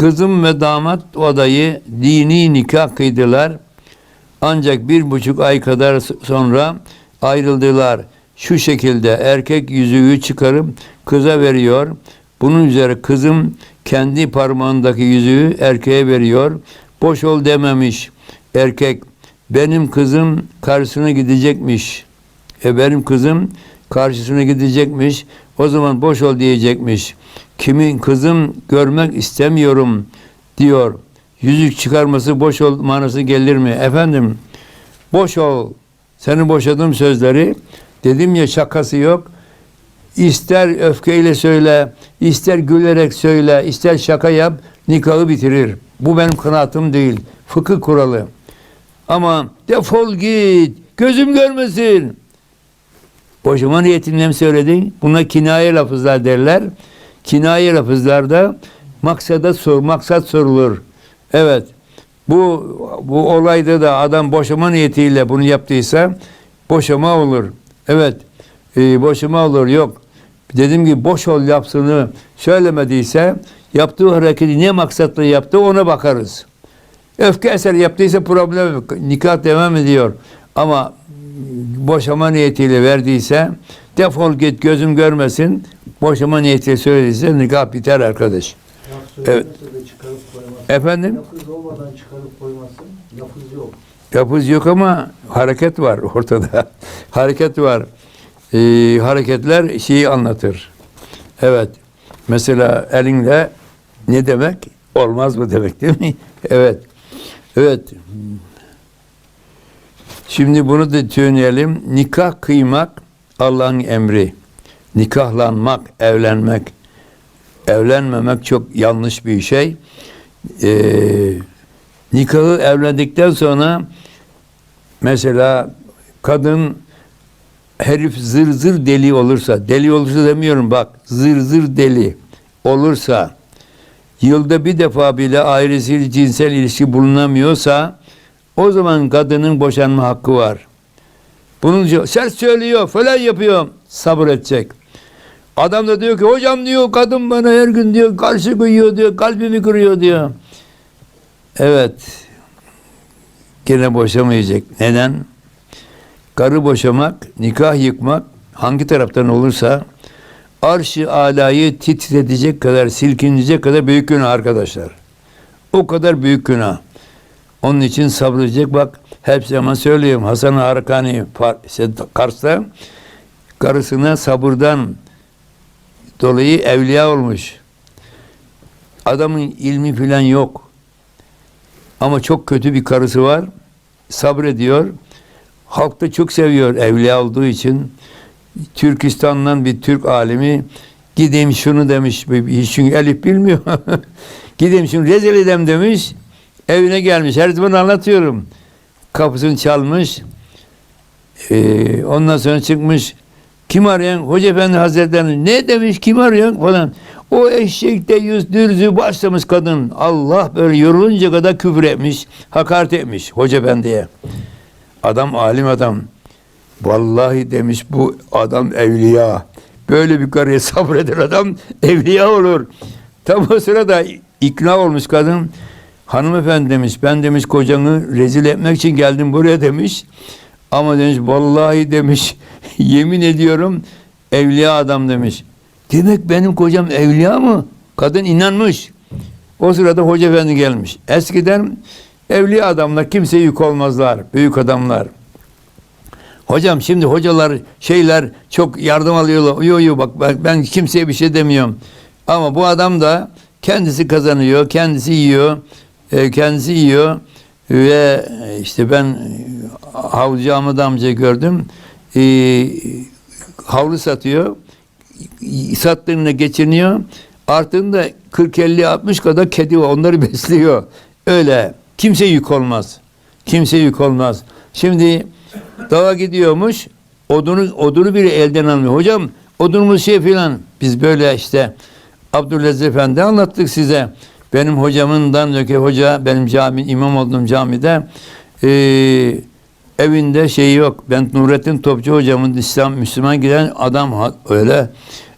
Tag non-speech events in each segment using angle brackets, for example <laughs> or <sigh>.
Kızım ve damat odayı dini nikah kıydılar. Ancak bir buçuk ay kadar sonra ayrıldılar. Şu şekilde erkek yüzüğü çıkarıp kıza veriyor. Bunun üzere kızım kendi parmağındaki yüzüğü erkeğe veriyor. Boş ol dememiş. Erkek benim kızım karşısına gidecekmiş. E benim kızım karşısına gidecekmiş. O zaman boş ol diyecekmiş. Kimin kızım görmek istemiyorum diyor. Yüzük çıkarması boş ol manası gelir mi? Efendim boş ol. Seni boşadım sözleri. Dedim ya şakası yok. İster öfkeyle söyle, ister gülerek söyle, ister şaka yap, nikahı bitirir. Bu benim kanaatim değil. Fıkıh kuralı. Ama defol git, gözüm görmesin. Boşama niyetinden söyledin? Buna kinaye lafızlar derler. Kinaye lafızlarda maksada sor, maksat sorulur. Evet. Bu bu olayda da adam boşama niyetiyle bunu yaptıysa boşama olur. Evet. E, boşama olur. Yok. Dedim ki boş ol yapsını söylemediyse yaptığı hareketi ne maksatla yaptı ona bakarız. Öfke eser yaptıysa problem yok. Nikah devam ediyor. Ama boşama niyetiyle verdiyse defol git gözüm görmesin. Boşama niyetiyle söylediyse nikah biter arkadaş. Evet. Efendim? Lafız olmadan çıkarıp koyması. Lafız yok. Yapız yok ama hareket var <laughs> ortada. hareket var. Ee, hareketler şeyi anlatır. Evet. Mesela elinle ne demek? Olmaz mı demek değil mi? <laughs> evet. Evet. Şimdi bunu da söyleyelim. Nikah kıymak Allah'ın emri. Nikahlanmak, evlenmek. Evlenmemek çok yanlış bir şey. Ee, nikahı evlendikten sonra mesela kadın herif zır zır deli olursa, deli olursa demiyorum bak, zır zır deli olursa, yılda bir defa bile ailesiyle cinsel ilişki bulunamıyorsa, o zaman kadının boşanma hakkı var. Bunun için sert söylüyor, falan yapıyor, sabır edecek. Adam da diyor ki, hocam diyor, kadın bana her gün diyor, karşı koyuyor diyor, kalbimi kırıyor diyor. Evet, gene boşamayacak. Neden? Karı boşamak, nikah yıkmak hangi taraftan olursa arş-ı alayı titretecek kadar, silkinecek kadar büyük günah arkadaşlar. O kadar büyük günah. Onun için sabredecek. Bak hep zaman söylüyorum. Hasan Harakani Kars'ta karısına sabırdan dolayı evliya olmuş. Adamın ilmi filan yok. Ama çok kötü bir karısı var. Sabrediyor. Halk da çok seviyor evliya olduğu için. Türkistan'dan bir Türk alimi gideyim şunu demiş. Çünkü Elif bilmiyor. <laughs> gideyim şunu rezil edem demiş. Evine gelmiş. Her zaman anlatıyorum. Kapısını çalmış. Ee, ondan sonra çıkmış. Kim arayan? Hoca Efendi Hazretleri ne demiş? Kim arayan? Falan. O eşekte yüz dürzü başlamış kadın. Allah böyle yorulunca kadar küfür etmiş. Hakaret etmiş Hoca Efendi'ye. Adam alim adam. Vallahi demiş bu adam evliya. Böyle bir karıya <laughs> sabreder adam evliya olur. Tam o sırada ikna olmuş kadın. Hanımefendi demiş ben demiş kocanı rezil etmek için geldim buraya demiş. Ama demiş vallahi demiş <laughs> yemin ediyorum evliya adam demiş. Demek benim kocam evliya mı? Kadın inanmış. O sırada hoca efendi gelmiş. Eskiden evliya adamlar kimseye yük olmazlar. Büyük adamlar. Hocam şimdi hocalar şeyler çok yardım alıyorlar. Yo yo bak ben, ben kimseye bir şey demiyorum. Ama bu adam da kendisi kazanıyor, kendisi yiyor, e, kendisi yiyor ve işte ben Havlucu Ahmet amca gördüm. E, havlu satıyor. Sattığını geçiniyor. Artığında 40-50-60 kadar kedi var. Onları <laughs> besliyor. Öyle. Kimse yük olmaz. Kimse yük olmaz. Şimdi dağa gidiyormuş. Odunu, odunu biri elden almıyor. Hocam odunumuz şey filan. Biz böyle işte Abdülaziz Efendi anlattık size. Benim hocamından öteki hoca benim cami imam olduğum camide eee evinde şey yok. Ben Nurettin Topçu hocamın İslam Müslüman giden adam öyle.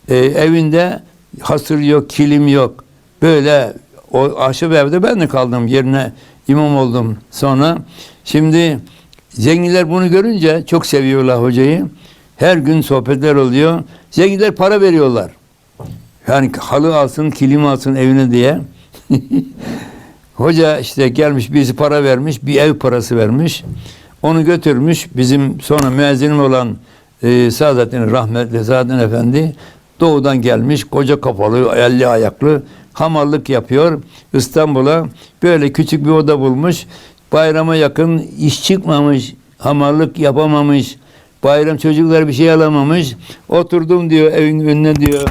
Ee, evinde hasır yok, kilim yok. Böyle o ahşap evde ben de kaldım yerine imam oldum sonra. Şimdi zenginler bunu görünce çok seviyorlar hocayı. Her gün sohbetler oluyor. Zenginler para veriyorlar. Yani halı alsın, kilim alsın evine diye. <laughs> Hoca işte gelmiş birisi para vermiş, bir ev parası vermiş. Onu götürmüş. Bizim sonra müezzinim olan e, Saadettin rahmetli Saadettin Efendi doğudan gelmiş. Koca kafalı, elli ayaklı hamallık yapıyor. İstanbul'a böyle küçük bir oda bulmuş. Bayrama yakın iş çıkmamış. Hamallık yapamamış. Bayram çocuklar bir şey alamamış. Oturdum diyor evin önüne diyor.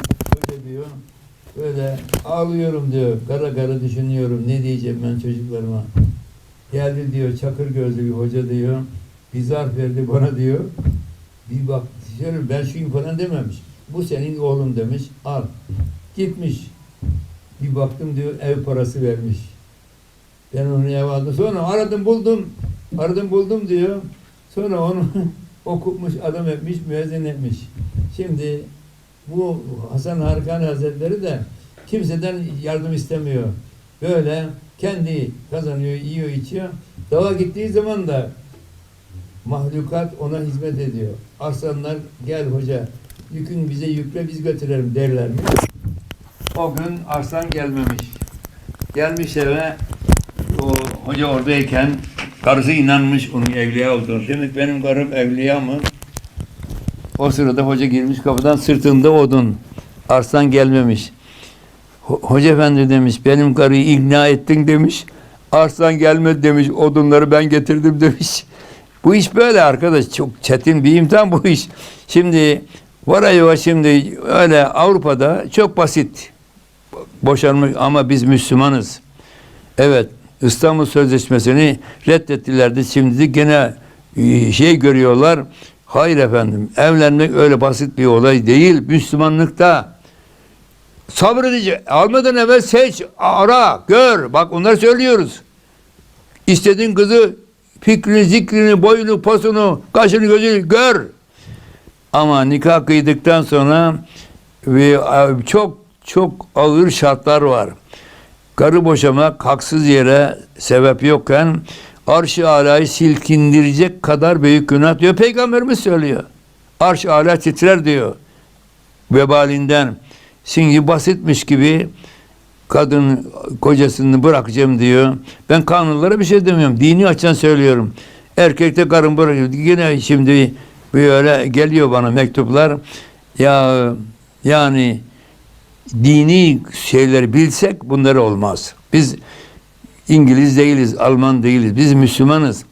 Böyle ağlıyorum diyor. Kara kara düşünüyorum. Ne diyeceğim ben çocuklarıma. Geldi diyor çakır gözlü bir hoca diyor. Bir zarf verdi bana diyor. Bir bak şöyle ben şuyum falan dememiş. Bu senin oğlun demiş. Al. Gitmiş. Bir baktım diyor ev parası vermiş. Ben onu ev aldım. Sonra aradım buldum. Aradım buldum diyor. Sonra onu <laughs> okutmuş, adam etmiş, müezzin etmiş. Şimdi bu Hasan Harikani Hazretleri de kimseden yardım istemiyor. Böyle kendi kazanıyor, yiyor, içiyor. Dağa gittiği zaman da mahlukat ona hizmet ediyor. Aslanlar gel hoca yükün bize yükle biz götürelim derlermiş. O gün arslan gelmemiş. Gelmiş eve o hoca oradayken karısı inanmış onun evliya olduğunu. Demek benim karım evliya mı? O sırada hoca girmiş kapıdan sırtında odun. Arslan gelmemiş. Ho- Hoca efendi demiş benim karıyı ikna ettin demiş. Arslan gelmedi demiş. Odunları ben getirdim demiş. Bu iş böyle arkadaş. Çok çetin bir imtihan bu iş. Şimdi varayova şimdi öyle Avrupa'da çok basit boşanmak ama biz Müslümanız. Evet İstanbul Sözleşmesi'ni reddettiler de şimdi gene e, şey görüyorlar. Hayır efendim evlenmek öyle basit bir olay değil. Müslümanlıkta sabredecek. Almadan evvel seç, ara, gör. Bak onları söylüyoruz. İstediğin kızı fikrini, zikrini, boyunu, posunu, kaşını, gözünü gör. Ama nikah kıydıktan sonra ve e, çok çok ağır şartlar var. Karı boşamak haksız yere sebep yokken arş-ı alayı silkindirecek kadar büyük günah diyor. Peygamberimiz söylüyor. Arş-ı ala titrer diyor. Vebalinden. Şimdi basitmiş gibi kadın kocasını bırakacağım diyor. Ben kanunlara bir şey demiyorum. Dini açan söylüyorum. Erkekte karın bırakıyor. Yine şimdi böyle geliyor bana mektuplar. Ya yani dini şeyleri bilsek bunları olmaz. Biz İngiliz değiliz, Alman değiliz. Biz Müslümanız.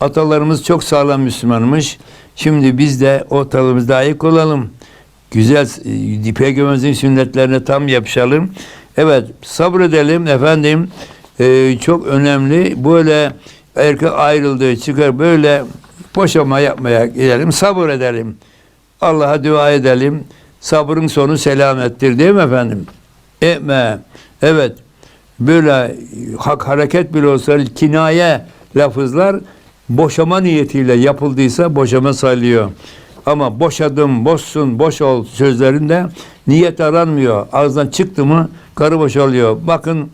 Atalarımız çok sağlam Müslümanmış. Şimdi biz de ortalığımızda ayık olalım. Güzel e, Peygamberimizin sünnetlerine tam yapışalım. Evet sabredelim efendim. Ee, çok önemli. Böyle erkek ayrıldığı çıkar böyle boşama yapmaya gidelim. Sabır edelim. Allah'a dua edelim. Sabrın sonu selamettir değil mi efendim? Etme. Evet. Böyle hak hareket bile olsa kinaye lafızlar boşama niyetiyle yapıldıysa boşama sayılıyor. Ama boşadım, boşsun, boş ol sözlerinde niyet aranmıyor. Ağızdan çıktı mı karı boş oluyor. Bakın